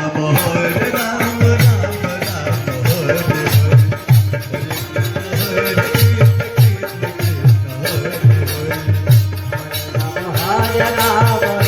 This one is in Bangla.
Hare Rama